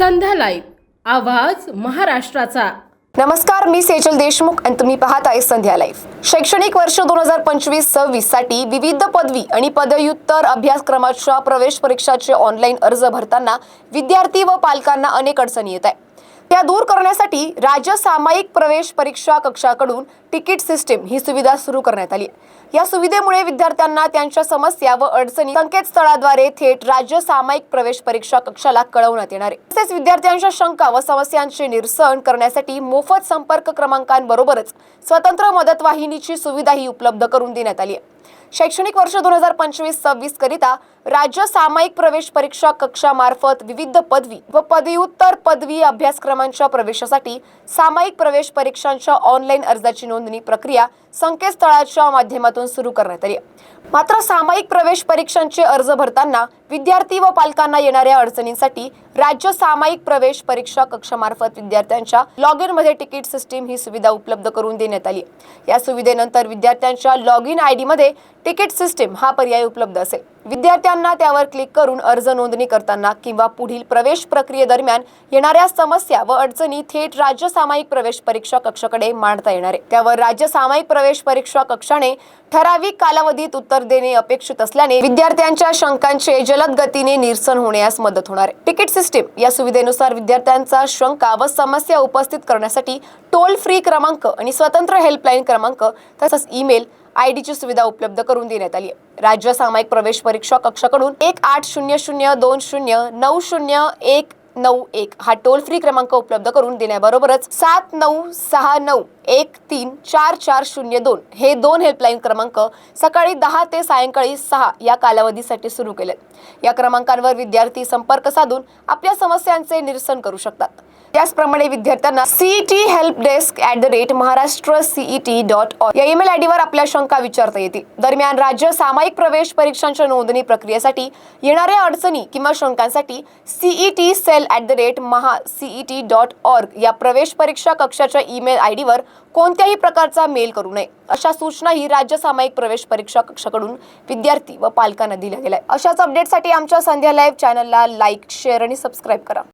संध्या live. आवाज महाराष्ट्राचा. नमस्कार मी सेजल देशमुख आणि तुम्ही पाहत आहे संध्या लाईव्ह. शैक्षणिक वर्ष दोन हजार पंचवीस सव्वीससाठी विविध पदवी आणि पदव्युत्तर अभ्यासक्रमाच्या प्रवेश परीक्षाचे ऑनलाईन अर्ज भरताना विद्यार्थी व पालकांना अनेक अडचणी येत आहे त्या दूर करण्यासाठी राज्य सामायिक प्रवेश परीक्षा कक्षाकडून तिकीट सिस्टीम ही सुविधा सुरू करण्यात आली आहे. या सुविधेमुळे विद्यार्थ्यांना त्यांच्या समस्या व अडचणी संकेतस्थळाद्वारे थेट राज्य सामायिक प्रवेश परीक्षा कक्षाला कळवण्यात येणार आहे तसेच विद्यार्थ्यांच्या शंका व समस्यांचे निरसन करण्यासाठी मोफत संपर्क क्रमांकांबरोबरच स्वतंत्र मदत वाहिनीची सुविधाही उपलब्ध करून देण्यात आली आहे शैक्षणिक वर्ष दोन हजार पंचवीस सव्वीस करिता राज्य सामायिक प्रवेश परीक्षा कक्षामार्फत विविध पदवी व पदव्युत्तर पदवी अभ्यासक्रमांच्या प्रवेशासाठी सामायिक प्रवेश परीक्षांच्या ऑनलाईन अर्जाची नोंदणी प्रक्रिया संकेतस्थळाच्या माध्यमातून सुरू करण्यात आली मात्र सामायिक प्रवेश परीक्षांचे अर्ज भरताना विद्यार्थी व पालकांना येणाऱ्या अडचणींसाठी राज्य सामायिक प्रवेश परीक्षा कक्षामार्फत विद्यार्थ्यांच्या लॉग इनमध्ये तिकीट सिस्टीम ही सुविधा उपलब्ध करून देण्यात आली आहे. या सुविधेनंतर विद्यार्थ्यांच्या लॉग इन आय डी मध्ये तिकीट सिस्टीम हा पर्याय उपलब्ध असेल विद्यार्थ्यांना त्यावर क्लिक करून अर्ज नोंदणी करताना किंवा पुढील प्रवेश प्रक्रियेदरम्यान येणाऱ्या समस्या व अडचणी थेट राज्य सामायिक प्रवेश परीक्षा कक्षाकडे मांडता येणार आहे. त्यावर राज्य सामायिक प्रवेश परीक्षा कक्षाने ठराविक कालावधीत उत्तर देणे अपेक्षित असल्याने विद्यार्थ्यांच्या शंकांचे जलद गतीने निरसन होण्यास मदत होणार आहे. तिकीट सिस्टीम या सुविधेनुसार विद्यार्थ्यांचा शंका व समस्या उपस्थित करण्यासाठी टोल फ्री क्रमांक आणि स्वतंत्र हेल्पलाईन क्रमांक तसंच ईमेल आय डीची सुविधा उपलब्ध करून देण्यात आली आहे. राज्य सामायिक प्रवेश परीक्षा कक्षाकडून एक आठ शून्य शून्य दोन शून्य नऊ शून्य एक नऊ एक हा टोल फ्री क्रमांक उपलब्ध करून देण्याबरोबरच सात नऊ सहा नऊ एक तीन चार चार शून्य दोन. हे दोन हेल्पलाईन क्रमांक सकाळी दहा ते सायंकाळी सहा या कालावधीसाठी सुरू केलेत. या क्रमांकांवर विद्यार्थी संपर्क साधून आपल्या समस्यांचे निरसन करू शकतात. त्याचप्रमाणे विद्यार्थ्यांना CET help desk at the rate Maharashtra CET dot org या ईमेल आयडीवर आपल्या शंका विचारता येतील. दरम्यान राज्य सामायिक प्रवेश परीक्षांच्या नोंदणी प्रक्रियेसाठी येणाऱ्या अडचणी किंवा शंकांसाठी CET cell at the rate Maha CET dot org या प्रवेश परीक्षा कक्षाच्या ईमेल आयडीवर कोणत्याही प्रकारचा मेल करू नये. अशा सूचनाही राज्य सामायिक प्रवेश परीक्षा कक्षाकडून विद्यार्थी व पालकांना दिल्या गेल्या अशाच अपडेटसाठी आमच्या संध्या लाईव्ह चॅनलला लाईक शेअर आणि सबस्क्राईब करा.